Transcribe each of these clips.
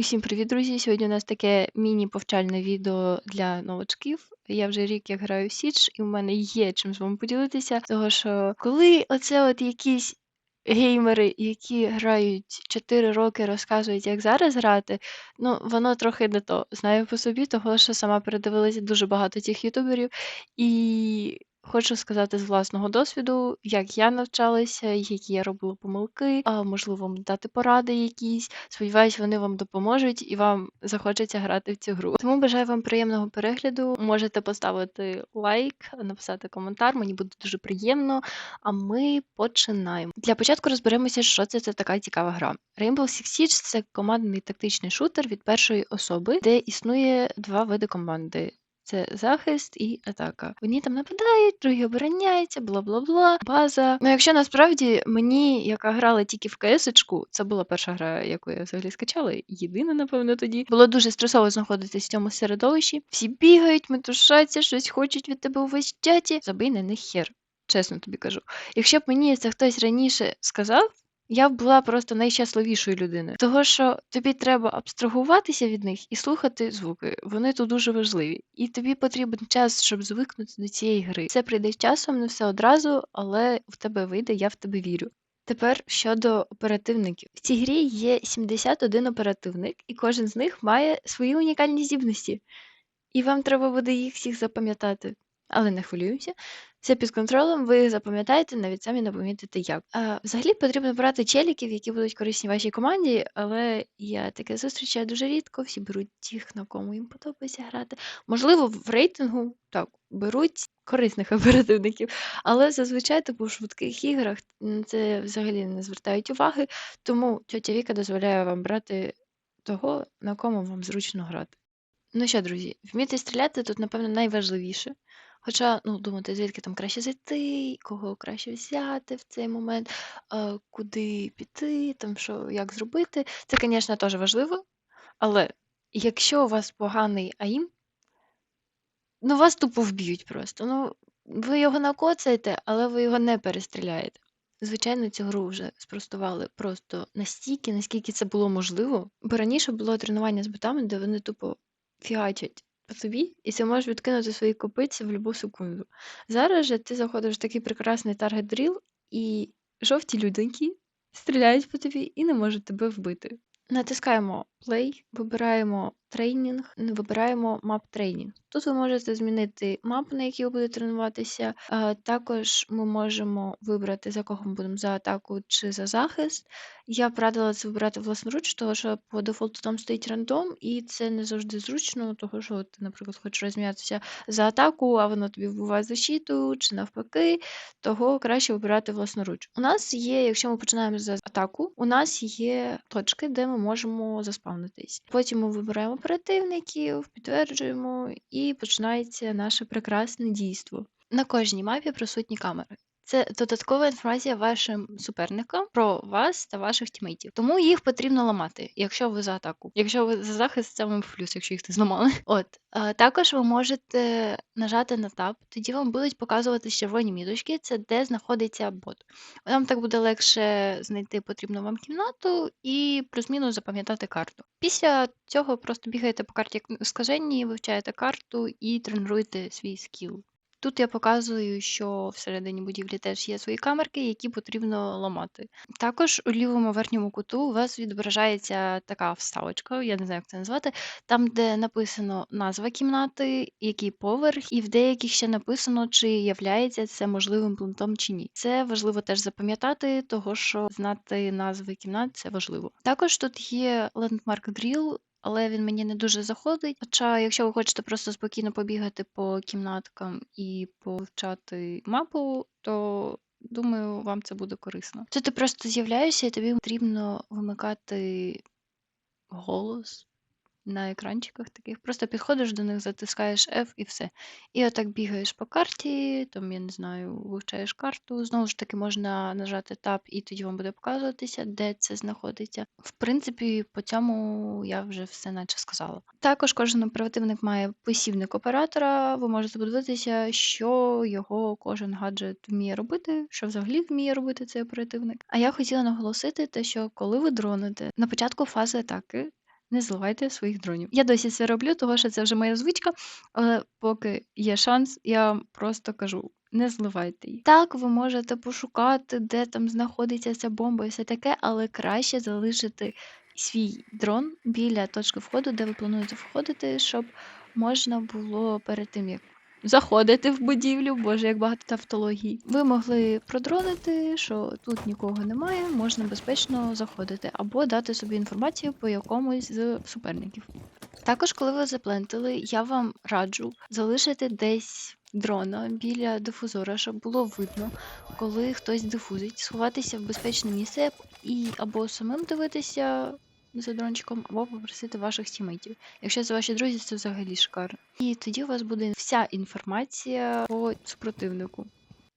Усім привіт, друзі! Сьогодні у нас таке міні-повчальне відео для новачків. Я вже рік як граю в Сідж, і в мене є чим з вами поділитися. Того що коли оце от якісь геймери, які грають 4 роки, розказують, як зараз грати, ну воно трохи не то. Знаю по собі, того що сама передивилася дуже багато цих ютуберів, і хочу сказати з власного досвіду, як я навчалася, які я робила помилки, а можливо вам дати поради якісь. Сподіваюсь, вони вам допоможуть і вам захочеться грати в цю гру. Тому бажаю вам приємного перегляду. Можете поставити лайк, написати коментар, мені буде дуже приємно. А ми починаємо. Для початку розберемося, що це за така цікава гра. Rainbow Six Siege – це командний тактичний шутер від першої особи, де існує два види команди. Це захист і атака. Одні там нападають, другі обороняються, бла бла бла, база. Ну, якщо насправді мені, яка грала тільки в КС-очку, це була перша гра, яку я взагалі скачала, єдина, напевно, тоді. Було дуже стресово знаходитись в цьому середовищі. Всі бігають, метушаться, щось хочуть від тебе увесь чаті. Забий на них хер. Чесно тобі кажу. Якщо б мені це хтось раніше сказав, я б була просто найщасливішою людиною. Того, що тобі треба абстрагуватися від них і слухати звуки. Вони тут дуже важливі. І тобі потрібен час, щоб звикнути до цієї гри. Це прийде часом, не все одразу, але в тебе вийде, я в тебе вірю. Тепер щодо оперативників. В цій грі є 71 оперативник, і кожен з них має свої унікальні здібності. І вам треба буде їх всіх запам'ятати. Але не хвилюємося. Все під контролем, ви їх запам'ятаєте, навіть самі не помітите як. А, взагалі потрібно брати челіків, які будуть корисні вашій команді, але я таке зустрічаю дуже рідко. Всі беруть тих, на кому їм подобається грати. Можливо, в рейтингу так беруть корисних оперативників, але зазвичай типу, в швидких іграх це взагалі не звертають уваги. Тому тьотя Віка дозволяє вам брати того, на кому вам зручно грати. Ну що, друзі, вміти стріляти тут, напевно, найважливіше. Хоча, ну, думати, звідки там краще зайти, кого краще взяти в цей момент, куди піти, там що, як зробити. Це, звісно, теж важливо. Але якщо у вас поганий аїм, ну вас тупо вб'ють просто. Ну, ви його накоцаєте, але ви його не перестріляєте. Звичайно, цю гру вже спростували просто настільки, наскільки це було можливо. Бо раніше було тренування з ботами, де вони тупо фігачать тобі, і ти можеш відкинути свої копиці в будь-яку секунду. Зараз же ти заходиш в такий прекрасний таргет дріл, і жовті людинки стріляють по тобі і не можуть тебе вбити. Натискаємо Play, вибираємо тренінг, вибираємо мап тренінг. Тут ви можете змінити мапу, на якій ви будете тренуватися. Також ми можемо вибрати, за кого ми будемо за атаку чи за захист. Я б радила це вибирати власноруч, тому що по дефолту там стоїть рандом, і це не завжди зручно, тому що ти, наприклад, хочеш розм'ятися за атаку, а воно тобі вбиває защиту, чи навпаки, того краще вибирати власноруч. У нас є, якщо ми починаємо за атаку, у нас є точки, де ми можемо заспавнитись. Потім ми вибираємо оперативників, підтверджуємо, і починається наше прекрасне дійство. На кожній мапі присутні камери. Це додаткова інформація вашим суперникам про вас та ваших тімейтів. Тому їх потрібно ламати, якщо ви за атаку. Якщо ви за захист, це вам плюс, якщо їх не зламали. От а, також ви можете нажати на таб, тоді вам будуть показувати червоні міточки, це де знаходиться бот. Вам так буде легше знайти потрібну вам кімнату і плюс-мінус запам'ятати карту. Після цього просто бігаєте по карті як скажені, вивчаєте карту і тренуєте свій скіл. Тут я показую, що всередині будівлі теж є свої камерки, які потрібно ламати. Також у лівому верхньому куту у вас відображається така вставочка, я не знаю, як це назвати, там, де написано назва кімнати, який поверх, і в деяких ще написано, чи являється це можливим плентом чи ні. Це важливо теж запам'ятати, того що знати назви кімнат це важливо. Також тут є лендмарк Drill, але він мені не дуже заходить. Хоча, якщо ви хочете просто спокійно побігати по кімнаткам і повчати мапу, то думаю, вам це буде корисно. Це ти просто з'являєшся, і тобі потрібно вимикати голос на екранчиках таких. Просто підходиш до них, затискаєш F і все. І отак бігаєш по карті, там, я не знаю, вивчаєш карту. Знову ж таки, можна нажати Tab, і тоді вам буде показуватися, де це знаходиться. В принципі, по цьому я вже все наче сказала. Також кожен оперативник має посівник оператора. Ви можете подивитися, що його кожен гаджет вміє робити, що взагалі вміє робити цей оперативник. А я хотіла наголосити те, що коли ви дроните на початку фази атаки. Не зливайте своїх дронів. Я досі це роблю, тому що це вже моя звичка, але поки є шанс, я вам просто кажу. Не зливайте її. Так, ви можете пошукати, де там знаходиться ця бомба і все таке, але краще залишити свій дрон біля точки входу, де ви плануєте входити, щоб можна було перед тим, як заходити в будівлю, боже, як багато тавтологій. Ви могли продронити, що тут нікого немає, можна безпечно заходити, або дати собі інформацію по якомусь з суперників. Також, коли ви заплентили, я вам раджу залишити десь дрона біля дифузора, щоб було видно, коли хтось дифузить, сховатися в безпечне місце і або самим дивитися за дрончиком, або попросити ваших тімейтів. Якщо це ваші друзі, це взагалі шикарно. І тоді у вас буде вся інформація по супротивнику.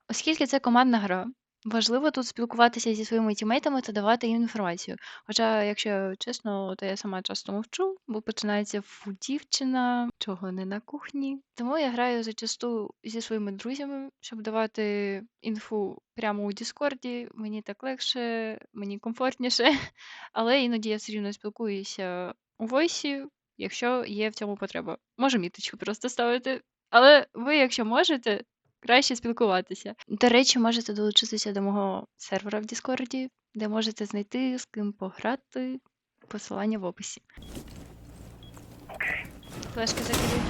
Оскільки це командна гра, важливо тут спілкуватися зі своїми тімейтами та давати їм інформацію. Хоча, якщо чесно, то я сама часто мовчу, бо починається фу дівчина, чого не на кухні. Тому я граю зачасту зі своїми друзями, щоб давати інфу прямо у Діскорді. Мені так легше, мені комфортніше. Але іноді я все рівно спілкуюся у войсі, якщо є в цьому потреба. Може міточку просто ставити. Але ви, якщо можете, краще спілкуватися. До речі, можете долучитися до мого сервера в Діскорді, де можете знайти з ким пограти. Посилання в описі. Флешки закидують.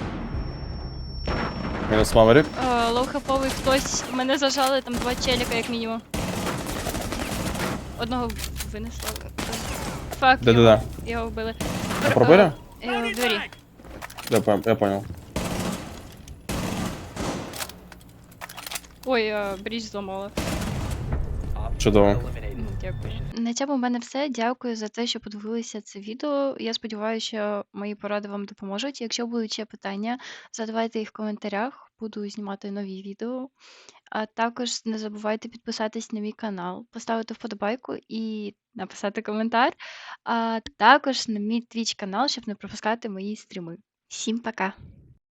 Мінус Мамері. Лоу-хаповий хтось. Мене зажали там два челіка, як мінімум. Одного винесла. Фак, Да-да-да. його вбили. Пробили? Е, в двері. Я, пом- я понял. Ой, е, бріч зламала. Чудово. Ну, Дякую. На цьому в мене все. Дякую за те, що подивилися це відео. Я сподіваюся, що мої поради вам допоможуть. Якщо будуть ще питання, задавайте їх в коментарях. Буду знімати нові відео. А також не забувайте підписатись на мій канал, поставити вподобайку і написати коментар. А також на мій твіч канал, щоб не пропускати мої стріми. Всім пока!